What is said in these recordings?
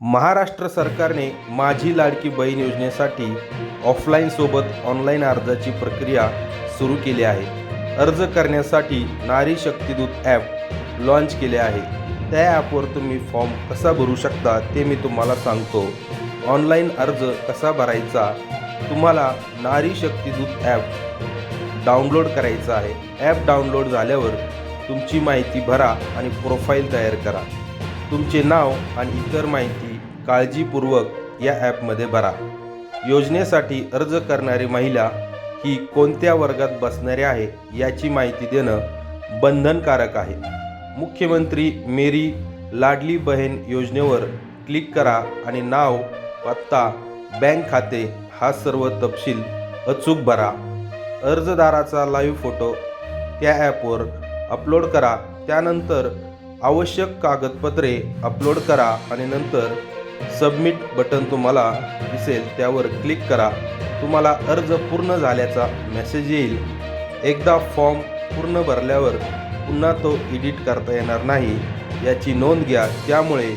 महाराष्ट्र सरकारने माझी लाडकी बहीण योजनेसाठी ऑफलाईनसोबत ऑनलाईन अर्जाची प्रक्रिया सुरू केली आहे. अर्ज करण्यासाठी नारी शक्तीदूत ॲप लॉन्च केले आहे. त्या ॲपवर तुम्ही फॉर्म कसा भरू शकता ते मी तुम्हाला सांगतो. ऑनलाईन अर्ज कसा भरायचा तुम्हाला नारी शक्तीदूत ॲप डाउनलोड करायचं आहे. ॲप डाउनलोड झाल्यावर तुमची माहिती भरा आणि प्रोफाईल तयार करा. तुमचे नाव आणि इतर माहिती काळजीपूर्वक या ॲपमध्ये भरा. योजनेसाठी अर्ज करणारी महिला ही कोणत्या वर्गात बसणारी आहे याची माहिती देणं बंधनकारक आहे. मुख्यमंत्री मेरी लाडली बहीण योजनेवर क्लिक करा आणि नाव पत्ता बँक खाते हा सर्व तपशील अचूक भरा. अर्जदाराचा लाईव्ह फोटो त्या ॲपवर अपलोड करा. त्यानंतर आवश्यक कागदपत्रे अपलोड करा आणि नंतर सबमिट बटन तुम्हाला दिसेल त्यावर क्लिक करा. तुम्हाला अर्ज पूर्ण झाल्याचा मेसेज येईल. एकदा फॉर्म पूर्ण भरल्यावर पुन्हा तो एडिट करता येणार नाही. याची नोंद घ्या. त्यामुळे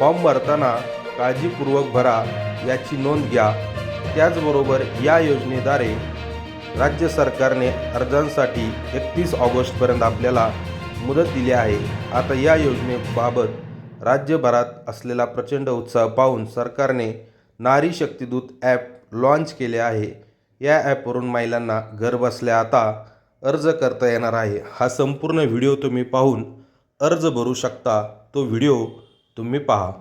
फॉर्म भरताना काळजीपूर्वक भरा. याची नोंद घ्या. त्याचबरोबर या योजनेद्वारे राज्य सरकारने अर्जांसाठी एकतीस ऑगस्टपर्यंत आपल्याला मुदत दिली आहे. आता या योजनेबाबत राज्यभरात असलेला प्रचंड उत्साह पाहून सरकारने नारी शक्तिदूत ॲप लॉन्च केले आहे. या ॲपवरून महिलांना घर बसल्या आता अर्ज करता येणार आहे. हा संपूर्ण व्हिडिओ तुम्ही पाहून अर्ज भरू शकता. तो व्हिडिओ तुम्ही पहा.